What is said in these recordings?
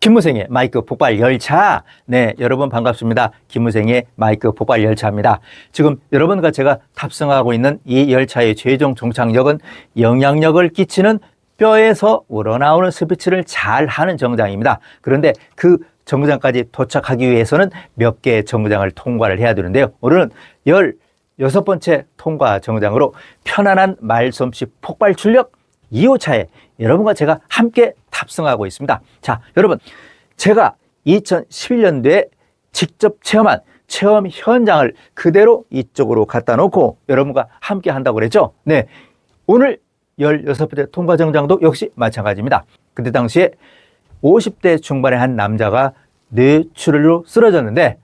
김무생의 마이크 폭발 열차. 네, 여러분 반갑습니다. 김무생의 마이크 폭발 열차입니다. 지금 여러분과 제가 탑승하고 있는 이 열차의 최종 종착역은 영향력을 끼치는 뼈에서 우러나오는 스피치를 잘 하는 정장입니다. 그런데 그 정장까지 도착하기 위해서는 몇 개의 정장을 통과를 해야 되는데요. 오늘은 열 여섯 번째 통과 정장으로 편안한 말솜씨 폭발 출력 2호차에 여러분과 제가 함께 탑승하고 있습니다. 자, 여러분, 제가 2011년도에 직접 체험한 체험 현장을 그대로 이쪽으로 갖다 놓고 여러분과 함께 한다고 그랬죠? 네. 오늘 16번째 통과 정장도 역시 마찬가지입니다. 그때 당시에 50대 중반의 한 남자가 뇌출혈로 쓰러졌는데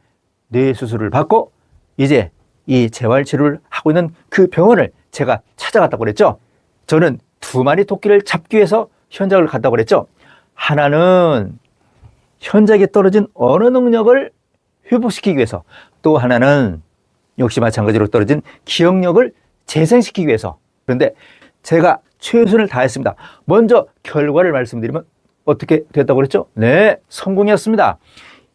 뇌 수술을 받고 이제 이 재활 치료를 하고 있는 그 병원을 제가 찾아갔다고 그랬죠. 저는 두 마리 토끼를 잡기 위해서 현장을 갔다고 그랬죠. 하나는 현장에 떨어진 언어 능력을 회복시키기 위해서 또 하나는 역시 마찬가지로 떨어진 기억력을 재생시키기 위해서 그런데 제가 최선을 다했습니다. 먼저 결과를 말씀드리면 어떻게 됐다고 그랬죠? 네, 성공이었습니다.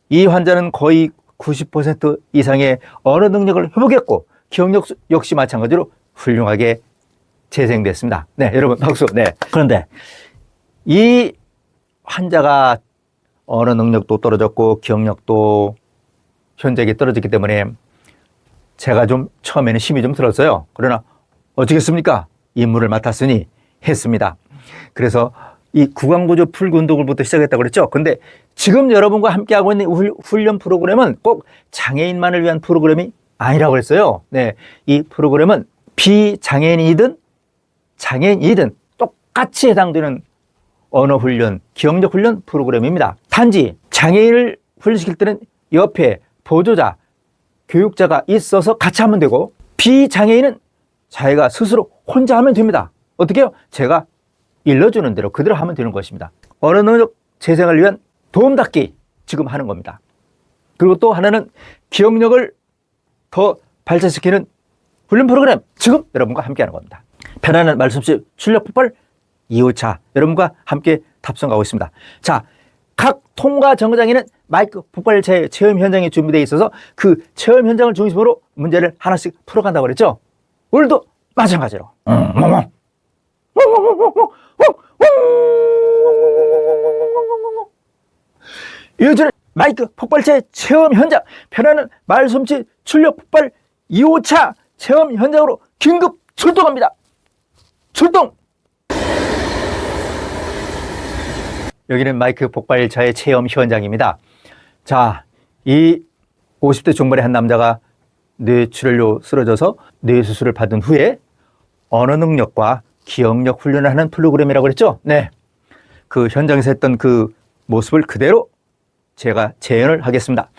이 환자는 거의 90% 이상의 언어 능력을 회복했고 기억력 역시 마찬가지로 훌륭하게 재생됐습니다. 네, 여러분 박수. 네. 그런데 이 환자가 언어 능력도 떨어졌고 기억력도 현저하게 떨어졌기 때문에 제가 좀 처음에는 힘이 좀 들었어요. 그러나 어쩌겠습니까? 임무를 맡았으니 했습니다. 그래서 이 구강구조 풀기 운동을부터 시작했다고 그랬죠. 근데 지금 여러분과 함께하고 있는 훌- 훈련 프로그램은 꼭 장애인만을 위한 프로그램이 아니라고 그랬어요. 네. 이 프로그램은 비장애인이든 장애인이든 똑같이 해당되는 언어 훈련, 기억력 훈련 프로그램입니다. 단지 장애인을 훈련시킬 때는 옆에 보조자, 교육자가 있어서 같이 하면 되고 비장애인은 자기가 스스로 혼자 하면 됩니다. 어떻게요? 제가 일러주는 대로 그대로 하면 되는 것입니다. 언어 능력 재생을 위한 도움닫기 지금 하는 겁니다. 그리고 또 하나는 기억력을 더 발전시키는 훈련 프로그램 지금 여러분과 함께 하는 겁니다. 편안한 말씀 없이 출력 폭발 2호차 여러분과 함께 탑승하고 있습니다. 자, 각 통과 정거장에는 마이크 폭발차의 체험 현장이 준비되어 있어서 그 체험 현장을 중심으로 문제를 하나씩 풀어간다고 그랬죠? 오늘도 마찬가지로. 요즘 마이크 폭발차의 체험 현장, 편안한 말솜씨 출력 폭발 2호차 체험 현장으로 긴급 출동합니다. 출동! 여기는 마이크 폭발차의 체험 현장입니다. 자, 이 50대 중반의 한 남자가 뇌출혈로 쓰러져서 뇌수술을 받은 후에 언어 능력과 기억력 훈련을 하는 프로그램이라고 그랬죠? 네. 그 현장에서 했던 그 모습을 그대로 제가 재현을 하겠습니다.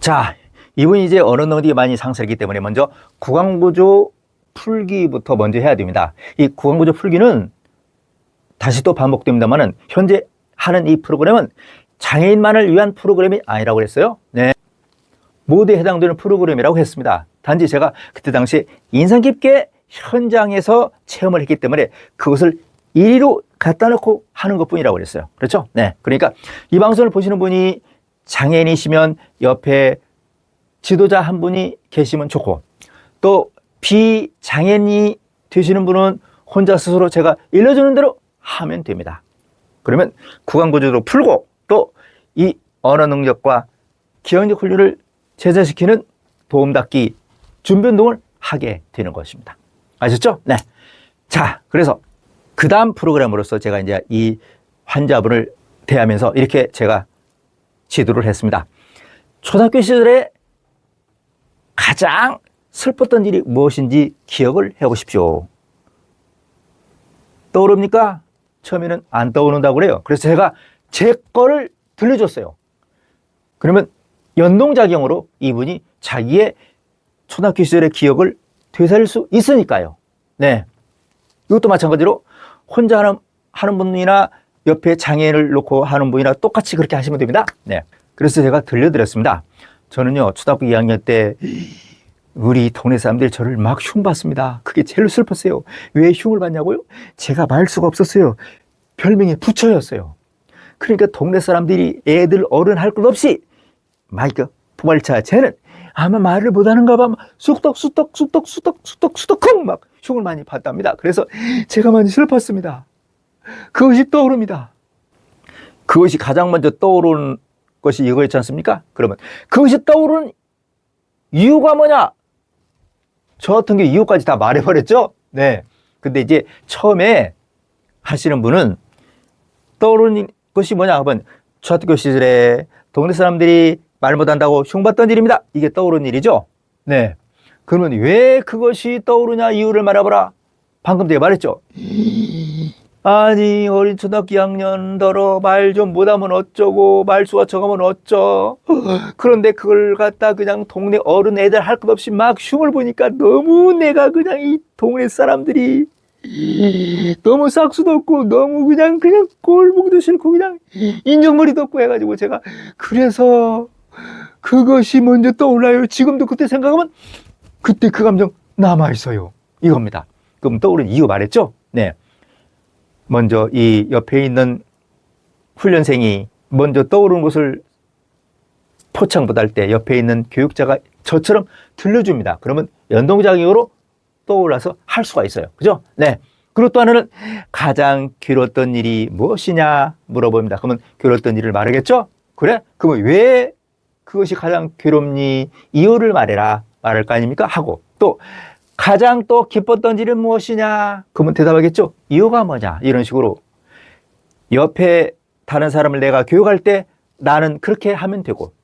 자, 이분이 이제 언어 능력이 많이 상실했기 때문에 먼저 구강구조 풀기부터 먼저 해야 됩니다. 이 구강구조 풀기는 다시 또 반복됩니다만은 현재 하는 이 프로그램은 장애인만을 위한 프로그램이 아니라고 그랬어요. 네. 모두에 해당되는 프로그램이라고 했습니다. 단지 제가 그때 당시에 인상 깊게 현장에서 체험을 했기 때문에 그것을 일위로 갖다 놓고 하는 것 뿐이라고 그랬어요. 그렇죠? 네. 그러니까 이 방송을 보시는 분이 장애인이시면 옆에 지도자 한 분이 계시면 좋고 또 비장애인이 되시는 분은 혼자 스스로 제가 일러주는 대로 하면 됩니다. 그러면 구강 구조도 풀고 또 이 언어 능력과 기억력 훈련을 제자시키는 도움닫기 준비 운동을 하게 되는 것입니다. 아셨죠? 네. 자, 그래서 그 다음 프로그램으로서 제가 이제 이 환자분을 대하면서 이렇게 제가 지도를 했습니다. 초등학교 시절에 가장 슬펐던 일이 무엇인지 기억을 해 보십시오. 떠오릅니까? 처음에는 안 떠오른다고 그래요. 그래서 제가 제 거를 들려줬어요. 그러면 연동작용으로 이분이 자기의 초등학교 시절의 기억을 되살릴 수 있으니까요. 네. 이것도 마찬가지로 혼자 하는, 하는 분이나 옆에 장애인을 놓고 하는 분이나 똑같이 그렇게 하시면 됩니다. 네. 그래서 제가 들려드렸습니다. 저는요, 초등학교 2학년 때 우리 동네 사람들이 저를 막 흉봤습니다. 그게 제일 슬펐어요. 왜 흉을 받냐고요? 제가 말 수가 없었어요. 별명이 부처였어요. 그러니까 동네 사람들이 애들 어른 할 것 없이 마이크 포괄차 쟤는 아마 말을 못하는가 봐 쑥떡 쑥떡 쑥떡 쑥떡 쑥떡 쑥떡쿵 막 흉을 많이 봤답니다. 그래서 제가 많이 슬펐습니다. 그것이 떠오릅니다. 그것이 가장 먼저 떠오르는 것이 이거였지 않습니까? 그러면 그것이 떠오르는 이유가 뭐냐? 저 같은 경우 이유까지 다 말해버렸죠? 네. 근데 이제 처음에 하시는 분은 떠오르는 것이 뭐냐 하면 초등학교 시절에 동네 사람들이 말 못한다고 흉봤던 일입니다. 이게 떠오르는 일이죠. 네. 그러면 왜 그것이 떠오르냐 이유를 말해보라. 방금 제가 말했죠. 아니 어린 초등학교 2학년더러 말 좀 못하면 어쩌고 말수가 적으면 어쩌? 그런데 그걸 갖다 그냥 동네 어른 애들 할 것 없이 막 흉을 보니까 너무 내가 그냥 이 동네 사람들이 너무 싹수도 없고 너무 그냥 그냥 꼴 보기도 싫고 그냥 인정머리도 없고 해가지고 제가 그래서 그것이 먼저 떠올라요. 지금도 그때 생각하면 그때 그 감정 남아있어요. 이겁니다. 그럼 떠오른 이유 말했죠? 네 먼저 이 옆에 있는 훈련생이 먼저 떠오르는 것을 포창보다 할때 옆에 있는 교육자가 저처럼 들려줍니다. 그러면 연동작용으로 떠올라서 할 수가 있어요. 그죠? 네. 그리고 또 하나는 가장 길었던 일이 무엇이냐 물어봅니다. 그러면 길었던 일을 말하겠죠? 그래? 그러면 왜 그것이 가장 괴롭니? 이유를 말해라. 말할 거 아닙니까? 하고 또 가장 또 기뻤던 일은 무엇이냐? 그러면 대답하겠죠? 이유가 뭐냐? 이런 식으로 옆에 다른 사람을 내가 교육할 때 나는 그렇게 하면 되고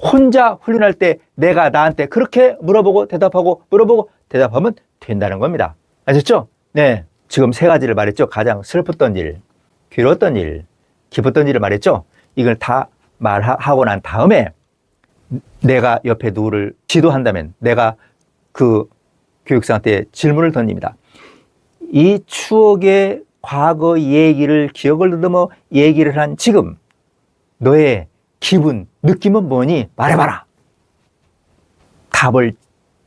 혼자 훈련할 때 내가 나한테 그렇게 물어보고 대답하고 물어보고 대답하면 된다는 겁니다. 아셨죠? 네. 지금 세 가지를 말했죠. 가장 슬펐던 일, 괴로웠던 일, 기뻤던 일을 말했죠. 이걸 다 말하고 난 다음에 내가 옆에 누구를 지도한다면 내가 그 교육생한테 질문을 던집니다. 이 추억의 과거 얘기를 기억을 더듬어 얘기를 한 지금 너의 기분, 느낌은 뭐니? 말해봐라. 답을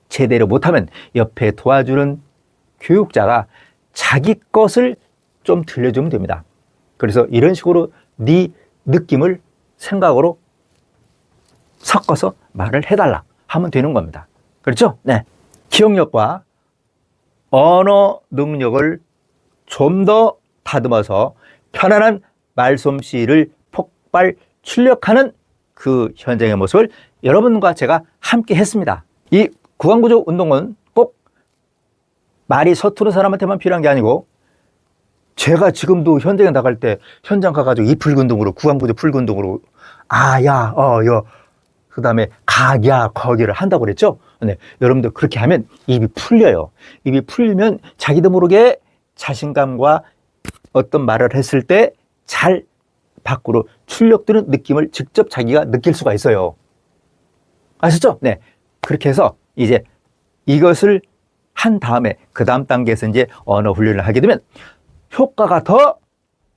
제대로 못하면 옆에 도와주는 교육자가 자기 것을 좀 들려주면 됩니다. 그래서 이런 식으로 네 느낌을 생각으로 섞어서 말을 해달라 하면 되는 겁니다. 그렇죠? 네. 기억력과 언어 능력을 좀 더 다듬어서 편안한 말솜씨를 폭발 출력하는 그 현장의 모습을 여러분과 제가 함께 했습니다. 이 구강구조 운동은 꼭 말이 서투른 사람한테만 필요한 게 아니고 제가 지금도 현장에 나갈 때 현장 가가지고 이 풀근동으로 구강구조 풀근동으로 아야 어여 그 다음에 가야 거기를 한다고 그랬죠. 네, 여러분들 그렇게 하면 입이 풀려요. 입이 풀리면 자기도 모르게 자신감과 어떤 말을 했을 때 잘 밖으로 출력되는 느낌을 직접 자기가 느낄 수가 있어요. 아셨죠? 네. 그렇게 해서 이제 이것을 한 다음에 그 다음 단계에서 이제 언어 훈련을 하게 되면 효과가 더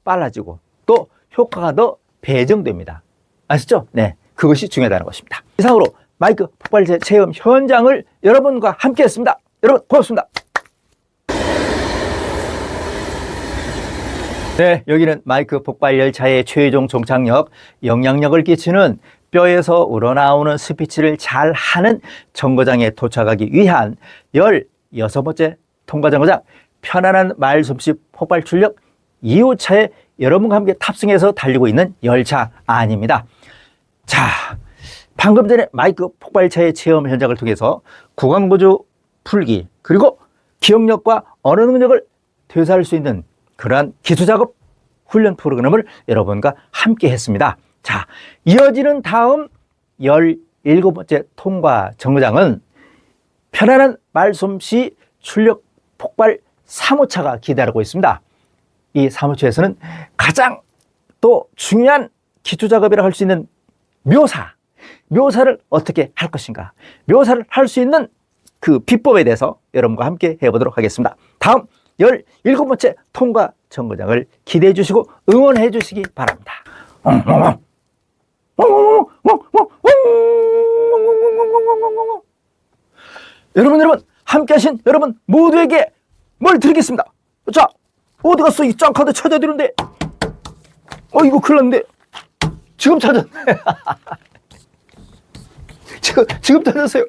빨라지고 또 효과가 더 배정됩니다. 아시죠? 네. 그것이 중요하다는 것입니다. 이상으로 마이크 폭발 체험 현장을 여러분과 함께 했습니다. 여러분 고맙습니다. 네, 여기는 마이크 폭발 열차의 최종 종착역, 영향력을 끼치는 뼈에서 우러나오는 스피치를 잘 하는 정거장에 도착하기 위한 16번째 통과 정거장 편안한 말솜씨 폭발 출력 2호차에 여러분과 함께 탑승해서 달리고 있는 열차 아닙니다. 자, 방금 전에 마이크 폭발차의 체험 현장을 통해서 구강구조 풀기 그리고 기억력과 언어 능력을 되살릴 수 있는 그러한 기초작업 훈련 프로그램을 여러분과 함께 했습니다. 자, 이어지는 다음 17번째 통과 정거장은 편안한 말솜씨 출력 폭발 3호차가 기다리고 있습니다. 이 3호차에서는 가장 또 중요한 기초작업이라 할 수 있는 묘사, 묘사를 어떻게 할 것인가, 묘사를 할 수 있는 그 비법에 대해서 여러분과 함께 해보도록 하겠습니다. 다음 17번째 통과 정거장을 기대해 주시고 응원해 주시기 바랍니다. 여러분, 여러분, 함께 하신 여러분 모두에게 뭘 드리겠습니다. 자, 어디 갔어? 이 짱카드 찾아야 되는데. 어, 이거 큰일 났는데. 지금 찾았네. 지금, 지금 찾았어요.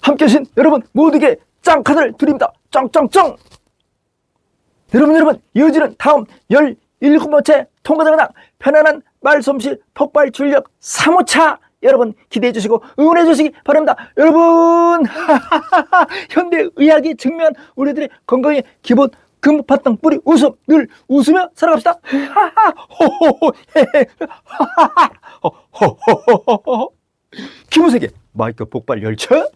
함께 하신 여러분 모두에게 짱카드를 드립니다. 짱짱짱! 여러분, 여러분, 이어지는 다음 17번째 통과장당 편안한 말솜씨 폭발 출력 3호차 여러분 기대해 주시고 응원해 주시기 바랍니다. 여러분, 현대 의학이 증명한 우리들의 건강의 기본 금바탕 뿌리 웃음 늘 웃으며 살아갑시다. 호호호 헤헤 호호호호 김호세계 마이크 폭발 열차.